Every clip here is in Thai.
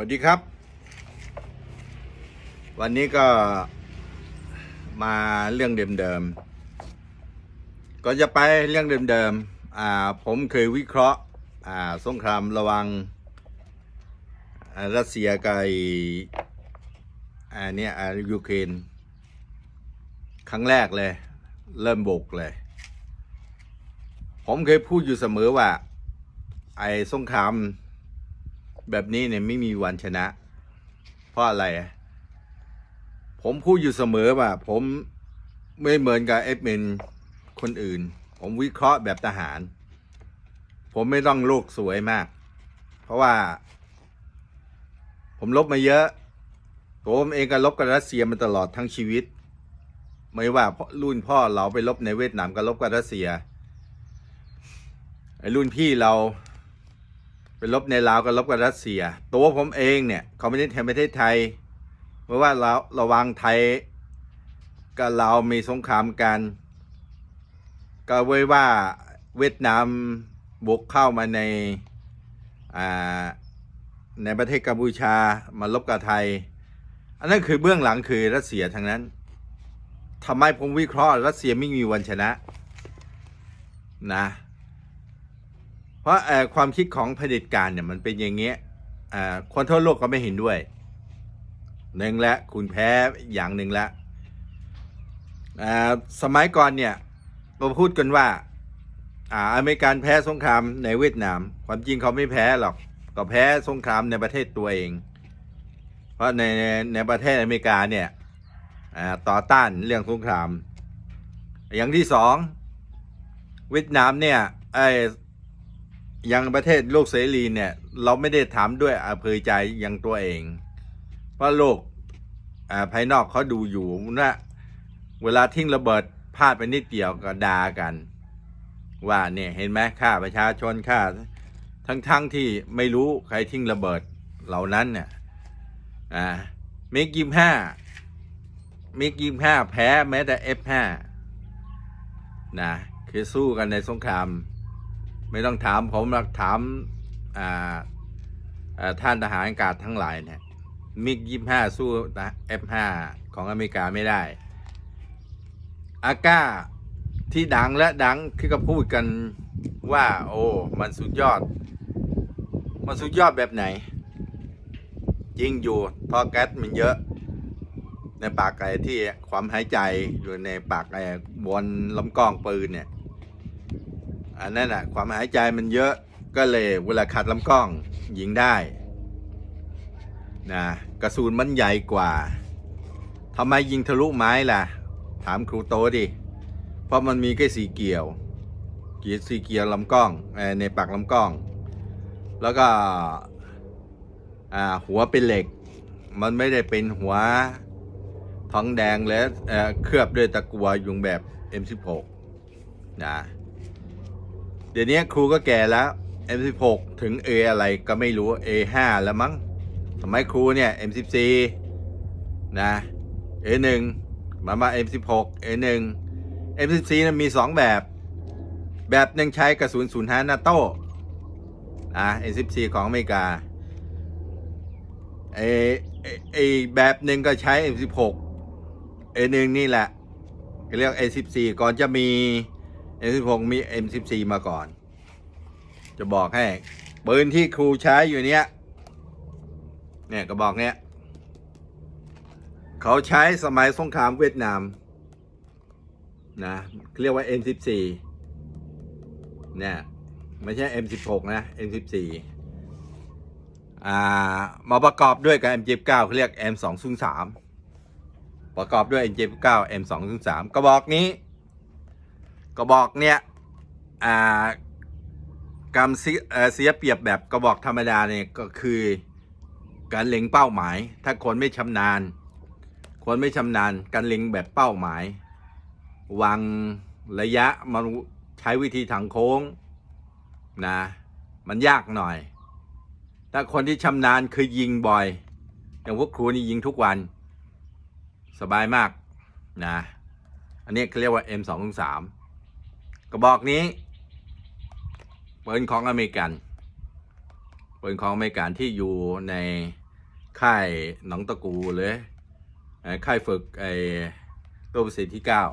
วัสดีครับ วันนี้ก็มาเรื่องเดิมๆก็จะไปเรื่องเดิมๆอ่าผมเคยวิเคราะห์อ่าสงครามระวังรัสเซียกับไอ้อันนี้ยูเครนครั้งแรกเลย เริ่มบุกเลย ผมเคยพูดอยู่เสมอว่า ไอ้สงคราม แบบนี้เนี่ยไม่มีวันชนะ เพราะอะไรอะผมพูดอยู่เสมอว่าผมไม่เหมือนกับเอฟเมนคนอื่น ผมวิเคราะห์แบบทหาร ผมไม่ต้องโลกสวยมาก เพราะว่า ผมลบมาเยอะ ผมเองก็ลบกับรัสเซียมาตลอดทั้งชีวิต ไม่ว่ารุ่นพ่อเราไปลบในเวียดนามก็ลบกับรัสเซียไอ้รุ่นพี่เรา ลบในลาวกับลบกับรัสเซีย ตัวผมเองเนี่ยเขาไม่ได้แทนประเทศไทยเพราะว่าเราระวังไทยกับเรามีสงครามกัน ก็ไว้ว่าเวียดนามบุกเข้ามาในอ่าในประเทศกัมพูชามาลบกับไทย อันนั้นคือเบื้องหลังคือรัสเซียทั้งนั้นทำไมผมวิเคราะห์รัสเซียไม่มีวันชนะนะ เพราะความคิดของเผด็จการเนี่ยมันเป็นอย่างเงี้ยคนทั่วโลกก็ไม่เห็นด้วยหนึ่งและคุณแพ้อย่างหนึ่งละสมัยก่อนเนี่ยเราพูดกันว่าอาอเมริกันแพ้สงครามในเวียดนาม ความจริงเขาไม่แพ้หรอกก็แพ้สงครามในประเทศตัวเอง เพราะในในในประเทศอเมริกาเนี่ยต่อต้านเรื่องสงคราม อย่างที่สองเวียดนามเนี่ยไอ ยังประเทศโลกเสรีเนี่ย เราไม่ได้ถามด้วยอภัยใจยังตัวเองเพราะโลกภายนอกเขาดูอยู่นะเวลาทิ้งระเบิดพลาดไปนิดเดียวก็ด่ากัน ว่าเนี่ยเห็นไหมฆ่าประชาชนฆ่าทั้งๆทที่ไม่รู้ใครทิ้งระเบิดเหล่านั้นเนี่ยอ่าเมกยิมห้าเมกยิมห้าแพ้แม้แต่ F5 นะคือสู้กันในสงคราม ไม่ต้องถามผมหรอกถามท่านทหารอากาศทั้งหลายเนี่ยมิกยี่ห้าสู้นะเอฟห้าของอเมริกาไม่ได้อาก้าที่ดังและดังคือก็พูดกันว่า โอ้ มันสุดยอด มันสุดยอดแบบไหน จริงอยู่ท่อแก๊สมันเยอะ ในปากไก่ที่ความหายใจอยู่ในปากไอ้บนลำกล้องปืนเนี่ย อันนั้นอะความหายใจมันเยอะก็เลยเวลาขัดลำกล้องยิงได้นะกระสุนมันใหญ่กว่าทำไมยิงทะลุไม้ล่ะ ถามครูโตดิเพราะมันมีแค่สีเกี่ยวเกียร์สีเกี่ยวลำกล้องในปากลำกล้อง แล้วก็หัวเป็นเหล็ก มันไม่ได้เป็นหัวทองแดงและเเคลือบด้วยตะกัวยุงแบบ M16 นะ ดี๋ยวนี้ครูก็แก่แล้ว M16 ถึง A อะไรก็ไม่รู้ A5 แล้วมั้งสมัยครูเนี่ย M14 นะ A1 มามา M16 A1 M14 นะมี 2 แบบ แบบหนึ่งใช้กระสุน05นาโต้อะ M14 ของอเมริกาไอไอ้ไอแบบหนึ่งก็ใช้ M16 A1 นี่แหละเรียก A14 ก่อนจะมี M16 มี M14 มาก่อน จะบอกให้ปืนที่ครูใช้อยู่เนี้ยเนี่ยกระบอกเนี้ยเขาใช้สมัยสงครามเวียดนามนะเรียกว่า M14 เนี่ยไม่ใช่ M16 นะ M14 อ่ามาประกอบด้วยกับ M79 เขาเรียก M203 ประกอบด้วย M79 M203 กระบอกนี้ กระบอกเนี่ยอ่ากำเสียเสียเปรียบแบบกระบอกธรรมดาเนี่ยก็คือการเล็งเป้าหมาย ถ้าคนไม่ชำนาญ คนไม่ชำนาญการเล็งแบบเป้าหมาย วางระยะมันใช้วิธีทางโค้งนะมันยากหน่อย ถ้าคนที่ชำนาญคือยิงบ่อยอย่างพวกครูนี่ยิงทุกวัน สบายมากนะ อันนี้เขาเรียกว่า M203 กระบอกนี้ปืนของอเมริกันปืนของอเมริกันที่อยู่ในค่ายหนองตะกูเลยเอ่อค่ายฝึกไอ้ตัวประสิทธิ์ที่เก้า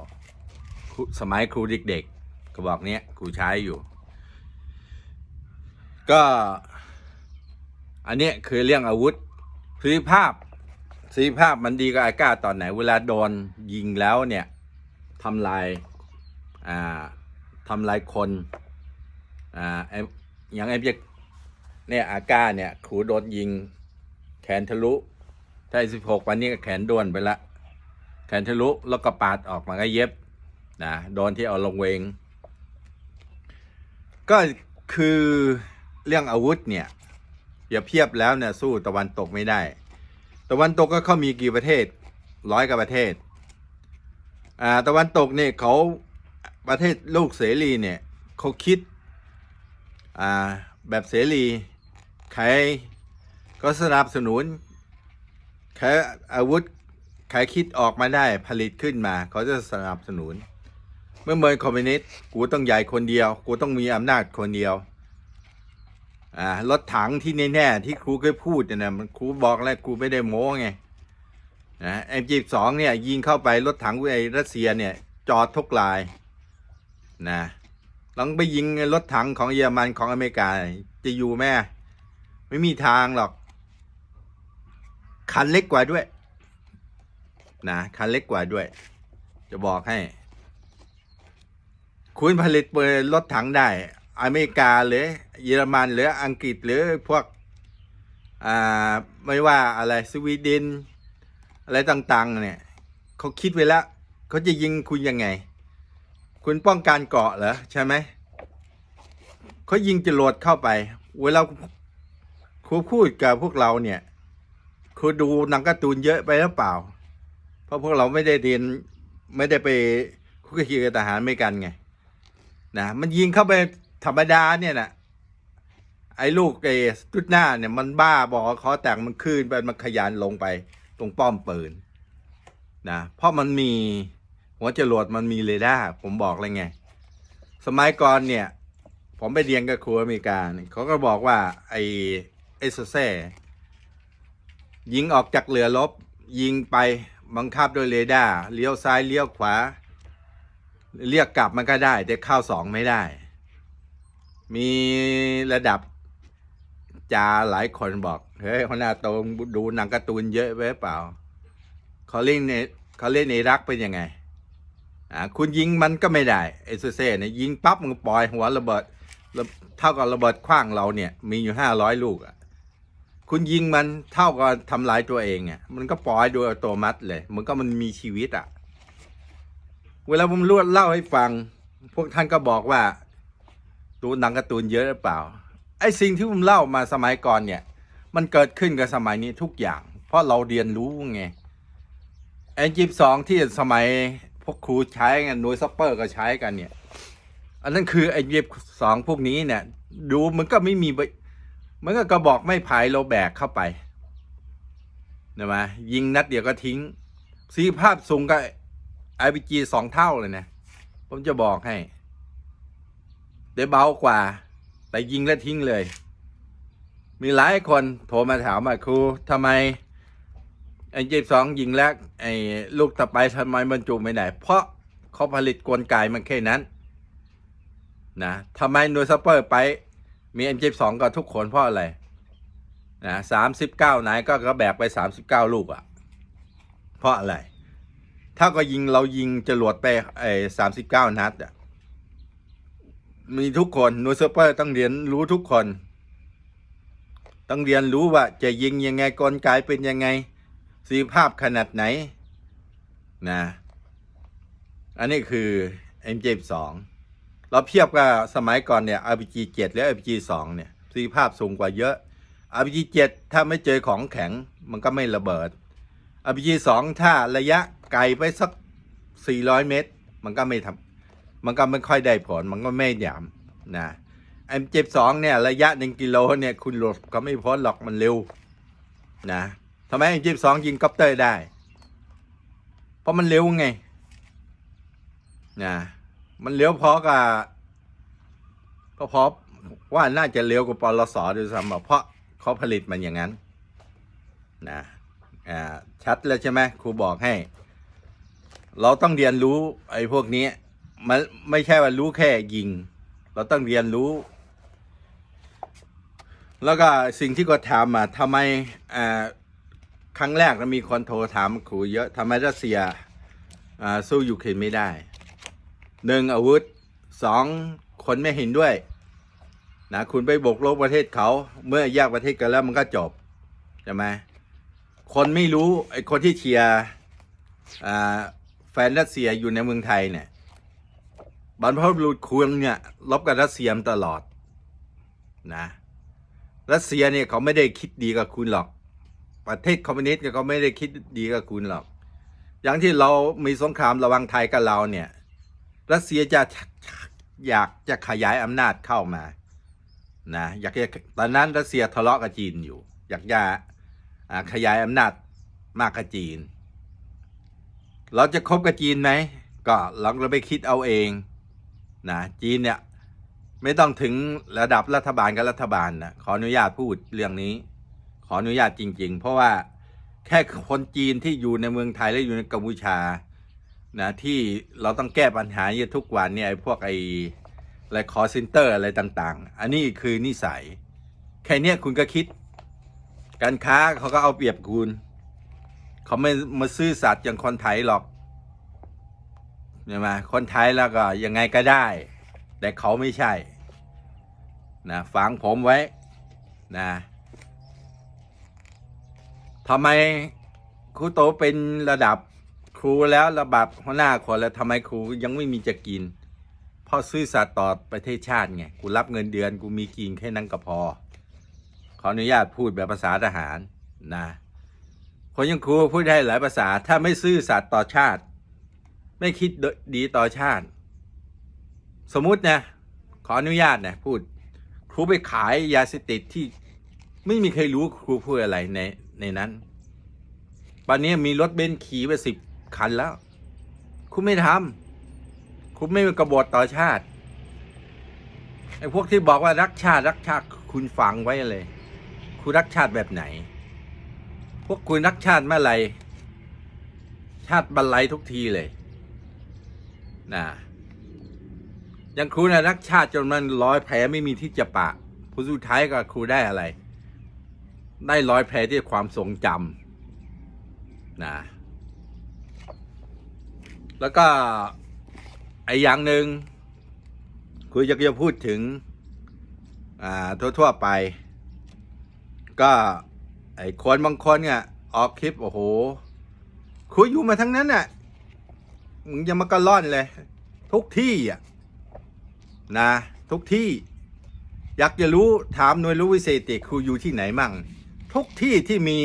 สมัยครูเด็กๆกระบอกเนี้ยครูใช้อยู่ ก็อันเนี้ยคือเรื่องอาวุธสิทธิภาพสิทธิภาพมันดีกว่าอากาศตอนไหน เวลาโดนยิงแล้วเนี่ยทำลายอ่า ทำลายคนอ่าไออย่างไอ้เพียเนี่ยอาก้าเนี่ยครูโดนยิง แขนทะลุถ้าสิบหกวันนี้ก็แขนด้วนไปละ แขนทะลุแล้วก็ปาดออกมาก็เย็บนะโดนที่เอาลงเวง ก็คือเรื่องอาวุธเนี่ยอย่าเพียบแล้วเนี่ยสู้ตะวันตกไม่ได้ ตะวันตกก็เขามีกี่ประเทศร้อยกว่าประเทศอ่าตะวันตกเนี่ยเขา ประเทศโลกเสรีเนี่ยเขาคิดอ่าแบบเสรี ใครก็สนับสนุนใครอาวุธใครคิดออกมาได้ผลิตขึ้นมา เขาจะสนับสนุน เมื่อเมืองคอมมิวนิสต์กูต้องใหญ่คนเดียว กูต้องมีอำนาจคนเดียวอ่ารถถังที่แน่ๆที่ครูเคยพูดเนี่ยมันครูบอกแล้วครูไม่ได้โม้ไงนะเอ็มจีสองเนี่ยยิงเข้าไปรถถังไอ้รัสเซียเนี่ยจอดทุกลาย นะลองไปยิงรถถังของเยอรมันของอเมริกา จะอยู่แม่ ไม่มีทางหรอก คันเล็กกว่าด้วย นะคันเล็กกว่าด้วย จะบอกให้ คุณผลิตเปิดรถถังได้ อเมริกาหรือเยอรมันหรืออังกฤษหรือพวกอ่าไม่ว่าอะไรสวีเดนอะไรต่าง ๆ เนี่ยเขาคิดไว้แล้วเขาจะยิงคุณยังไง คุณป้องกันเกาะเหรอใช่ไหมเขายิงจรวดเข้าไป เวลาครูพูดกับพวกเราเนี่ยครูดูหนังการ์ตูนเยอะไปหรือเปล่า เพราะพวกเราไม่ได้เรียนไม่ได้ไปคุกคีกับทหารไม่กันไงนะมันยิงเข้าไปธรรมดาเนี่ยนะไอ้ลูกไอ้ตุดหน้าเนี่ยมันบ้าบอกขาแต่งมันขึ้นไปมันขยันลงไป ตรงป้อมปืนนะเพราะมันมี หัวจรวดมันมีเรดาร์ผมบอกเลยไง สมัยก่อนเนี่ย ผมไปเรียนกับครูอเมริกาเขาก็บอกว่า ไอ้ไอ้โซเซ่ยิงออกจากเรือรบยิงไปบังคับโดยเรดาร์เลี้ยวซ้ายเลี้ยวขวา เรียกกลับมันก็ได้ แต่เข้าสองไม่ได้ มีระดับจาหลายคนบอก เฮ้ยหัวหน้าโตงดูหนังการ์ตูนเยอะไปหรือเปล่าเขาเล่นในเขาเล่นในรักเป็นยังไง อ่าคุณยิงมันก็ไม่ได้ไอ้ซูเซ่เนี่ยยิงปั๊บมันปล่อยหัวระเบิดเท่ากับระเบิดขว้างเราเนี่ย มีอยู่ห้าร้อยลูกอะคุณยิงมันเท่ากับทำลายตัวเองอะมันก็ปล่อยโดยอัตโนมัติเลย มันก็มันมีชีวิตอะ เวลาผมรวดเล่าให้ฟัง พวกท่านก็บอกว่าดูหนังการ์ตูนเยอะหรือเปล่าไอ้สิ่งที่ผมเล่ามาสมัยก่อนเนี่ย มันเกิดขึ้นกับสมัยนี้ทุกอย่าง เพราะเราเรียนรู้ไงแอนจิบสองที่สมัย พวกครูใช้กันน่วยซัปเปอร์ก็ใช้กันเนี่ย อันนั้นคือไอ้ยิบสองพวกนี้เนี่ย ดูมันก็ไม่มีมันก็กระบอกไม่ไผ่เราแบกเข้าไปนะมายิงนัดเดียวก็ทิ้งสีภาพสูงกับ RPG สองเท่าเลยนะผมจะบอกให้เดี๋ยวเบากว่า แต่ยิงแล้วทิ้งเลย มีหลายคนโทรมาถามว่าครูทำไม ไอ้เจ็บสองยิงแล้วไอ้ลูกต่อไปทำไมบรรจุไม่ได้ เพราะเขาผลิตกลไกมันแค่นั้นนะทำไมหน่วยซัปเปอร์ไป มี M72 กับทุกคนเพราะอะไรนะสามสิบเก้าไหนก็กระแบกไปสามสิบเก้าลูกอะ่ะ เพราะอะไร ถ้าก็ยิงเรายิงจรวดไปไอ้สามสิบเก้านัดอะ่ะมีทุกคนหน่วยซัปเปอร์ต้องเรียนรู้ทุกคน ต้องเรียนรู้ว่าจะยิงยังไงกลไกเป็นยังไง สีภาพขนาดไหนนะ อันนี้คือ M72 เราเทียบกับสมัยก่อนเนี่ย RPG 7 และ RPG 2 เนี่ยสิทธิภาพสูงกว่าเยอะ RPG 7 ถ้าไม่เจอของแข็งมันก็ไม่ระเบิด RPG 2 ถ้าระยะไกลไปสัก 400 เมตร มันก็ไม่ทำมันก็ไม่ค่อยได้ผล มันก็ไม่หยามนะ M72 เนี่ย ระยะ 1 กิโลเนี่ย คุณหลบก็ไม่พ้นหรอกมันเร็วนะ ทำไม M72 ยิงคอปเตอร์ได้ เพราะมันเร็วไงนะมันเลี้ยวพราะกับก็เพราะว่าน่าจะเลี้ยวกว่าปลสด้วยซ้ำเพราะเขาผลิตมันอย่างนั้นนะอ่าชัดแล้วใช่ไหมครูบอกให้ เราต้องเรียนรู้ไอ้พวกนี้มันไม่ใช่ว่ารู้แค่ยิง เราต้องเรียนรู้ แล้วก็สิ่งที่ก็ถามมาทำไมอ่า ครั้งแรกเรามีคนโทรถามครูเยอะทำไมรัสเซียอ่าสู้ยูเครนไม่ได้หนึ่งอาวุธสองคนไม่เห็นด้วยนะคุณไปบกลบประเทศเขาเมื่อแยกประเทศกันแล้วมันก็จบใช่ไหมคนไม่รู้ไอ้คนที่เชียร์แฟนรัสเซียอยู่ในเมืองไทยเนี่ยบรรพบุรุษคุณเนี่ยลบกับรัสเซียมตลอดนะรัสเซียเนี่ยเขาไม่ได้คิดดีกับคุณหรอก ประเทศคอมมิวนิสต์เนี่ยเขาไม่ได้คิดดีกับคุณหรอก อย่างที่เรามีสงครามระว่างไทยกับเราเนี่ย รัสเซียจะอยากจะขยายอำนาจเข้ามานะอยากจะตอนนั้นรัสเซียทะเลาะกับจีนอยู่ อยากจะขยายอำนาจมากกับจีน เราจะคบกับจีนไหมก็ลองเราไปคิดเอาเองนะจีนเนี่ยไม่ต้องถึงระดับรัฐบาลกับรัฐบาลนะขออนุญาตพูดเรื่องนี้ ขออนุญาตจริง ๆ เพราะว่าแค่คนจีนที่อยู่ในเมืองไทยและอยู่ในกัมพูชานะที่เราต้องแก้ปัญหาอยู่ทุกวันเนี่ยไอ้พวกไอ้อะไรคอเซนเตอร์อะไรต่างๆ อันนี้คือนิสัย แค่เนี้ยคุณก็คิด การค้าเขาก็เอาเปรียบคุณ เขาไม่มาซื้อสัตว์อย่างคนไทยหรอกใช่ไหมคนไทยแล้วก็ยังไงก็ได้ แต่เขาไม่ใช่นะฟังผมไว้นะ ทำไมครูโตเป็นระดับครูแล้วระดับหัวหน้าคนแล้วทำไมครูยังไม่มีจะกินเพราะซื่อสัตย์ต่อประเทศชาติไงกูรับเงินเดือนกูมีกินแค่นั้นก็พอ ขออนุญาตพูดแบบภาษาทหารนะคนยังครูพูดได้หลายภาษา ถ้าไม่ซื่อสัตย์ต่อชาติ ไม่คิดดีต่อชาติ สมมุตินะขออนุญาตนะพูด ครูไปขายยาเสพติดที่ไม่มีใครรู้ครูพูดอะไรใน ในนั้นตอนนี้มีรถเบนซ์ขี่ไปสิบคันแล้ว คุณไม่ทำคุณไม่กบฏต่อชาติไอ้พวกที่บอกว่ารักชาติรักชาติคุณฟังไว้เลย คุณรักชาติแบบไหน พวกคุณรักชาติเมื่อไหรชาติบรรลัยทุกทีเลยนะย่างครูนะรักชาติจนมันร้อยแผลไม่มีที่จะปะผู้สุดท้ายก็ครูได้อะไร ได้ร้อยแผลที่ความทรงจำนะ แล้วก็ไอ้อย่างหนึ่งครูอยากจะพูดถึง อ่า ทั่ว ๆ ไป ก็ ไอ้คนบางคนเนี่ย ออกคลิป โอ้โหครูอยู่มาทั้งนั้นน่ะ มึงจะมากระล่อนเลย ทุกที่อะนะ ทุกที่ อยากจะรู้ถามหน่วยรู้วิเศษติครูอยู่ที่ไหนมั่ง ทุกที่ที่มี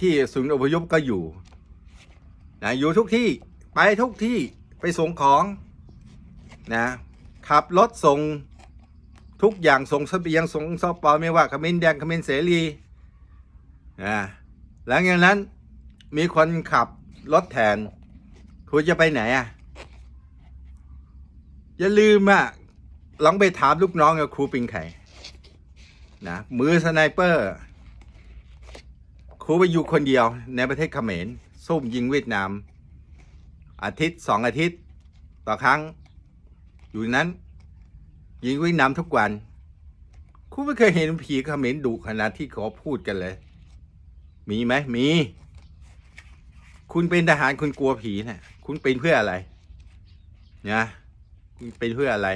ที่ศูนย์อพยพก็อยู่นะอยู่ทุกที่ไปทุกที่ไปส่งของนะขับรถส่งทุกอย่างส่งเสบียงส่งซอปอไม่ว่าขมิ้นแดงขมิ้นเสรีนะหลังจากนั้นมีคนขับรถแทน คุณจะไปไหนอะอย่าลืมอะลองไปถามลูกน้องกับครูปิงไข่ นะมือสไนเปอร์ครูไปอยู่คนเดียวในประเทศเขมรซุ่มยิงเวียดนาม อาทิตย์สองอาทิตย์ ต่อครั้ง อยู่นั้น ยิงเวียดนามทุกวันครูไม่เคยเห็นผีเขมรดุขนาดที่เขาพูดกันเลย มีไหมมี คุณเป็นทหารคุณกลัวผีนะ่ะ คุณเป็นเพื่ออะไรนะคุณเป็นเพื่ออะไร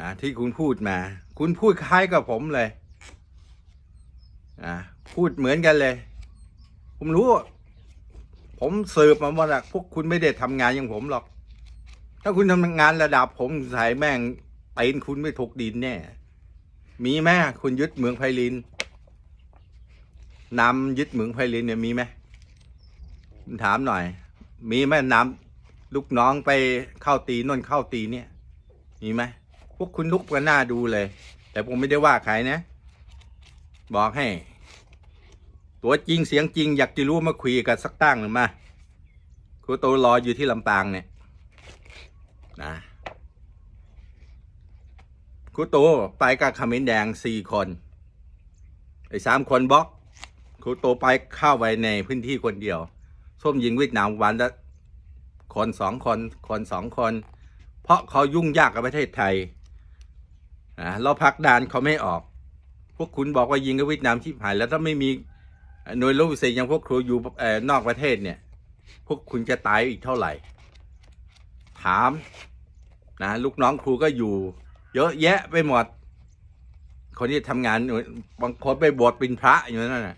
นะที่คุณพูดมา คุณพูดคล้ายกับผมเลยนะพูดเหมือนกันเลย ผมรู้ ผมสืบมาว่าพวกคุณไม่ได้ทำงานอย่างผมหรอก ถ้าคุณทำงานระดับผมใส่แม่งต็นคุณไม่ถกดินแน่ มีไหมคุณยึดเมืองไพลินนำยึดเมืองไพลินเนี่ยมีไหมถามหน่อย มีไหมนำลูกน้องไปเข้าตีนนเข้าตีเนี่ย มีไหม พวกคุณลุกกันหน้าดูเลย แต่ผมไม่ได้ว่าใครนะ บอกให้ ตัวจริงเสียงจริง อยากจะรู้มาคุยกันสักตั้งหรือมาครูโตรออยู่ที่ลำปางเนี่ยนะครูโตไปกับขมิ้นแดงสี่คนไอ้สามคนบล็อกครูโตไปเข้าไปในพื้นที่คนเดียว ส้มยิงเวียดนามวันละคนสองคนคนสองคน เพราะเขายุ่งยากกับประเทศไทย นะเราพักดานเขาไม่ออก พวกคุณบอกว่ายิงกับเวียดนามชิบหาย แล้วถ้าไม่มีหน่วยรบพิเศษอย่างพวกครูอยู่นอกประเทศเนี่ย พวกคุณจะตายอีกเท่าไหร่ ถามนะลูกน้องครูก็อยู่ เยอะแยะไปหมด คนที่ทำงานบางคนไปบวชเป็นพระอยู่นั่นน่ะ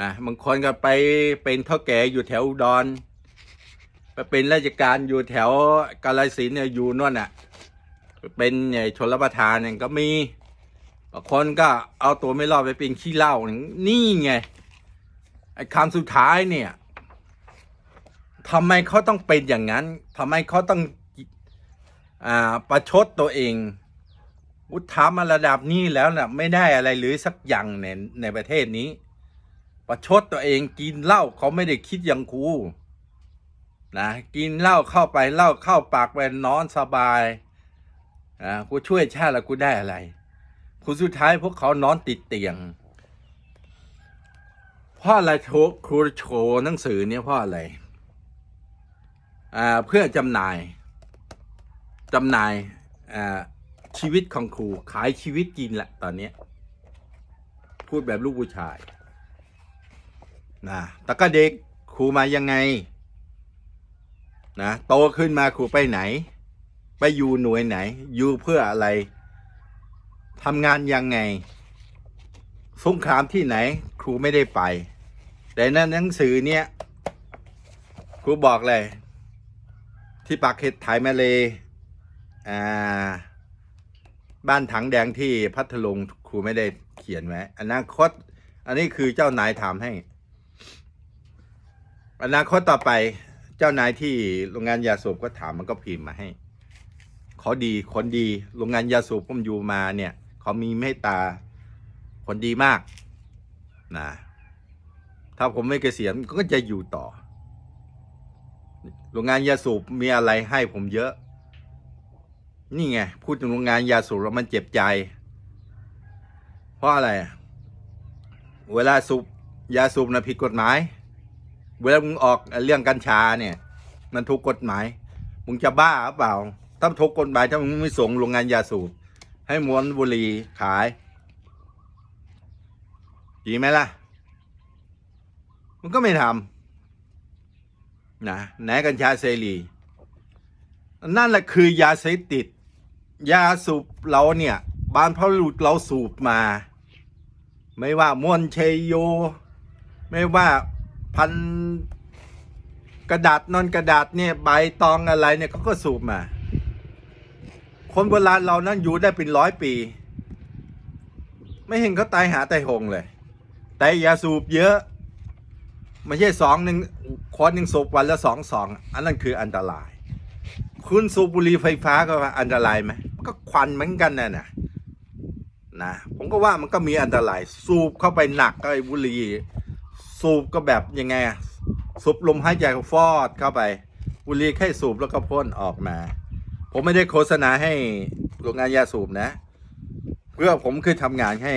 นะบางคนก็ไปเป็นเท่าแก่อยู่แถวดอุดรไปเป็นราชการอยู่แถวกาลสินเนี่ยอยู่นั่นน่ะ เป็นไอ้ชนรับประทานเนี่ยก็มีบางคนก็เอาตัวไม่รอดไปเป็นขี้เหล้านี่ไงไอ้คำสุดท้ายเนี่ยทำไมเขาต้องเป็นอย่างนั้นทำไมเขาต้องอ่าประชดตัวเองอุทามาระดับนี้แล้วนะ่ะไม่ได้อะไรหรือสักอย่างในในประเทศนี้ ประชดตัวเองกินเหล้าเขาไม่ได้คิดอย่างครูนะกินเหล้าเข้าไปเหล้าเข้าปากไปนอนสบาย อ่ากูช่วยชาติแล้วกูได้อะไรคุณสุดท้ายพวกเขานอนติดเตียง เพราะอะไรโชครูโชว์หนังสือเนี่ยเพราะอะไร อ่าเพื่อจำหน่ายจำหน่ายอ่าชีวิตของครูขายชีวิตกินแหละตอนนี้พูดแบบลูกผู้ชายนะแต่ก็เด็กครูมายังไงนะโตขึ้นมาครูไปไหน ไปอยู่หน่วยไหน อยู่เพื่ออะไรทำงานยังไง สงครามที่ไหน ครูไม่ได้ไป แต่ในหนังสือเนี่ย ครูบอกเลย ที่ปากเห็ดถ่ายมาเลยอ่า บ้านถังแดงที่พัทลุงครูไม่ได้เขียนไว้อนาคต อันนี้คือเจ้านายถามให้ อนาคตต่อไป เจ้านายที่โรงงานยาสูบก็ถามมันก็พิมพ์มาให้ เขาดีคนดีโรงงานยาสูบผมอยู่มาเนี่ย เขามีเมตตาคนดีมากนะถ้าผมไม่เกษียณก็จะอยู่ต่อ โรงงานยาสูบมีอะไรให้ผมเยอะ นี่ไงพูดถึงโรงงานยาสูบแล้วมันเจ็บใจ เพราะอะไร เวลาสูบยาสูบนะผิดกฎหมาย เวลามึงออกเรื่องกัญชาเนี่ย มันถูกกฎหมาย มึงจะบ้าหรือเปล่า ถ้าถูกกฎหมายถ้ามึงไม่ส่งโรงงานยาสูบให้มวนบุหรี่ขายดีไหมล่ะ มันก็ไม่ทำนะไหนกัญชาเสรีนั่นแหละคือยาเสพติด ยาสูบเราเนี่ยบ้านพระลุดเราสูบมา ไม่ว่ามวนเชยโย ไม่ว่าพันกระดาษนอนกระดาษเนี่ยใบตองอะไรเนี่ยเขาก็สูบมา คนโบราณเรานั้นอยู่ได้เป็นร้อยปี ไม่เห็นเขาตายหาตายหงเลย แต่ยาสูบเยอะไม่ใช่สองหนึ่งคนหนึ่งสูบวันละสองสองอันนั้นคืออันตราย คุณสูบบุหรี่ไฟฟ้าก็อันตรายไหมมันก็ควันเหมือนกันนะนะนะผมก็ว่ามันก็มีอันตราย สูบเข้าไปหนักก็ไอ้บุหรี่สูบก็แบบยังไงสูบลมหายใจฟอดเข้าไป บุหรี่แค่สูบแล้วก็พ่นออกมา ผมไม่ได้โฆษณาให้โรงงานยาสูบนะ เพื่อผมเคยทำงานให้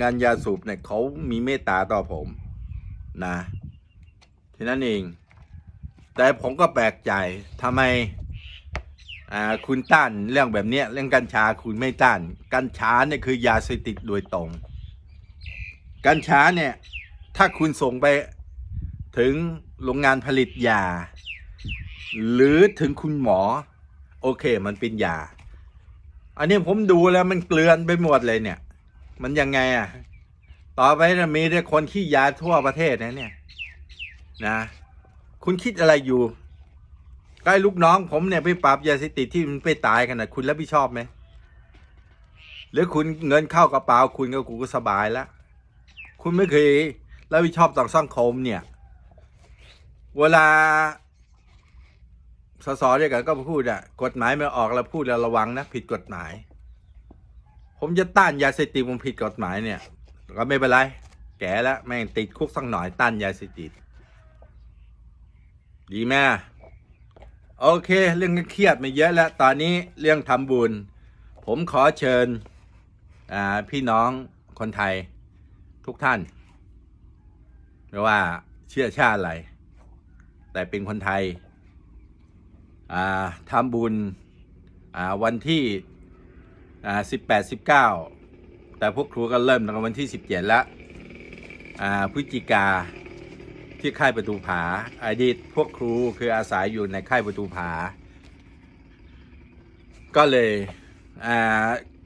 งานยาสูบเนี่ยเขามีเมตตาต่อผมนะทีนั้นเอง แต่ผมก็แปลกใจทำไมคุณต้านเรื่องแบบนี้เรื่องกัญชาคุณไม่ต้าน กัญชาเนี่ยคือยาเสพติดโดยตรง กัญชาเนี่ยถ้าคุณส่งไปถึงโรงงานผลิตยา หรือถึงคุณหมอ โอเค มันเป็นยา อันนี้ผมดูแล้วมันเกลือนไปหมดเลยเนี่ย มันยังไงอะ ต่อไปนะมีแต่คนขี้ยาทั่วประเทศนะเนี่ย นะ คุณคิดอะไรอยู่ใกล้ลูกน้องผมเนี่ยไปปราบยาเสพติดที่มันไปตายกันนะคุณรับผิดชอบไหมหรือคุณเงินเข้ากระเป๋าคุณก็กูก็สบายแล้ว คุณไม่เคยรับผิดชอบต่อสังคมเนี่ย เวลา สสเดียวกันก็พูดอะกฎหมายไม่ออกแล้วพูดแล้วระวังนะผิดกฎหมาย ผมจะต้านยาเสพติดผมผิดกฎหมายเนี่ย ก็ไม่เป็นไร แก่แล้วแม่งติดคุกสักหน่อยต้านยาเสพติด ดีไหมโอเค เรื่องเครียดมาเยอะแล้ว ตอนนี้เรื่องทำบุญ ผมขอเชิญพี่น้องคนไทยทุกท่านไม่ว่าเชื่อชาติอะไร แต่เป็นคนไทย ทำบุญวันที่สิบแปดสิบเก้าแต่พวกครูก็เริ่มตั้งแต่วันที่สิบเจ็ดแล้วพฤศจิกาที่ค่ายประตูผาอดีตพวกครูคืออาศัยอยู่ในค่ายประตูผา ก็เลย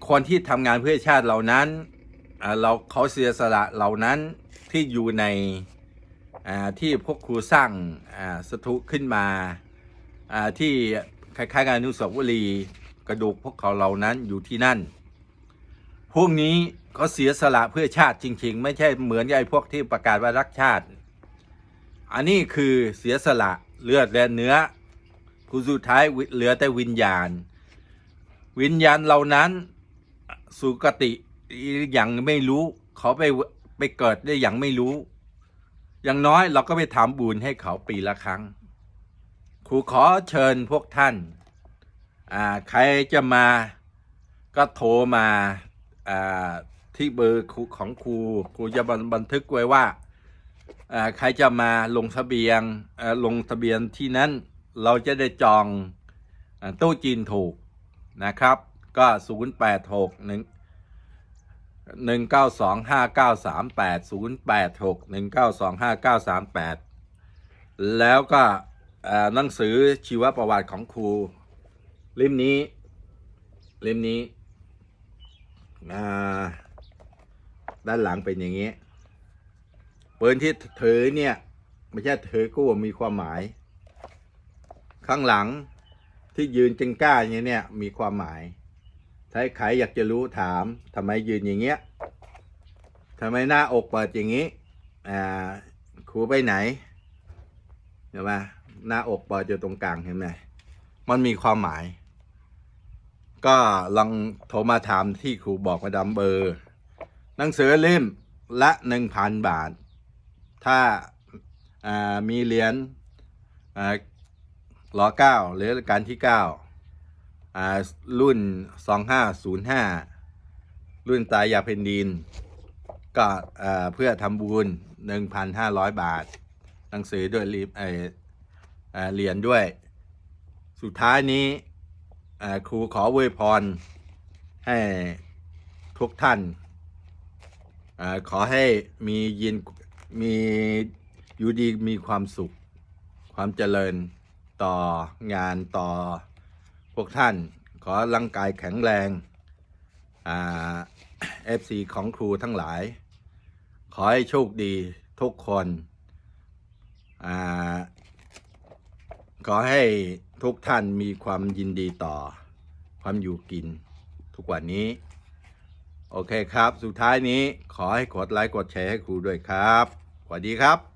คนที่ทำงานเพื่อชาติเหล่านั้นเราเขาเสียสละเหล่านั้นที่อยู่ในที่พวกครูสร้างสถูขึ้นมา ที่คล้ายๆกับอนุสาวรีย์กระดูกพวกเขาเหล่านั้นอยู่ที่นั่น พวกนี้เขาเสียสละเพื่อชาติจริง ๆ ไม่ใช่เหมือนกับไอ้พวกที่ประกาศว่ารักชาติ อันนี้คือเสียสละเลือดและเนื้อผู้สุดท้ายเหลือแต่วิญญาณ วิญญาณเหล่านั้นสุกติอย่างไม่รู้เขาไปไปเกิดได้อย่างไม่รู้ อย่างน้อยเราก็ไปทำบุญให้เขาปีละครั้ง ครูขอเชิญพวกท่าน อ่า ใครจะมาก็โทรมา อ่า ที่เบอร์ครูของครู ครูจะบันบันทึกไว้ว่า อ่า ใครจะมาลงทะเบียนอ่าลงทะเบียนที่นั้น เราจะได้จองอต๊ะจีนถูกนะครับ ก็ 0 8 6 1 1 9 2 5 9 3 8 0 8 6 1 9 2 5 9 3 8 แล้วก็เอ่อ หนังสือชีวประวัติของครูเล่มนี้เล่มนี้ด้านหลังเป็นอย่างนี้ปืนที่ถือเนี่ยไม่ใช่ถือกู้มีความหมาย ข้างหลังที่ยืนจึงกล้าอย่างเงี้ยเนี่ยมีความหมายถ้าใครอยากจะรู้ถามทำไมยืนอย่างเงี้ยทำไมหน้าอกเปิดอย่างงี้อ่าครูไปไหนเห็นไหม หน้าอกเปิดอยู่ตรงกลางเห็นไหมมันมีความหมาย ก็ลองโทรมาถามที่ครูบอกมาดำเบอร์หนังสือเล่มละหนึ่งพันบาท ถ้าามีเหรียญอ่อเก้าหรือการที่เก้ารุ่นสองห้าศูนย์ห้ารุ่นตายยาเพนดิน ก็เพื่อทำบุญหนึ่งพันห้าร้อยบาท หนังสือด้วยรีบไอ เหรียญด้วย สุดท้ายนี้ครูขอเวยพร ให้ทุกท่านอขอให้มียินมีอยู่ดีมีความสุข ความเจริญต่องานต่อพวกท่าน ขอร่างกายแข็งแรงเอฟซีของครูทั้งหลาย ขอให้โชคดีทุกคนอ่า ขอให้ทุกท่านมีความยินดีต่อความอยู่กินทุกวันนี้ โอเคครับ สุดท้ายนี้ขอให้กดไลค์กดแชร์ให้ครูด้วยครับ สวัสดีครับ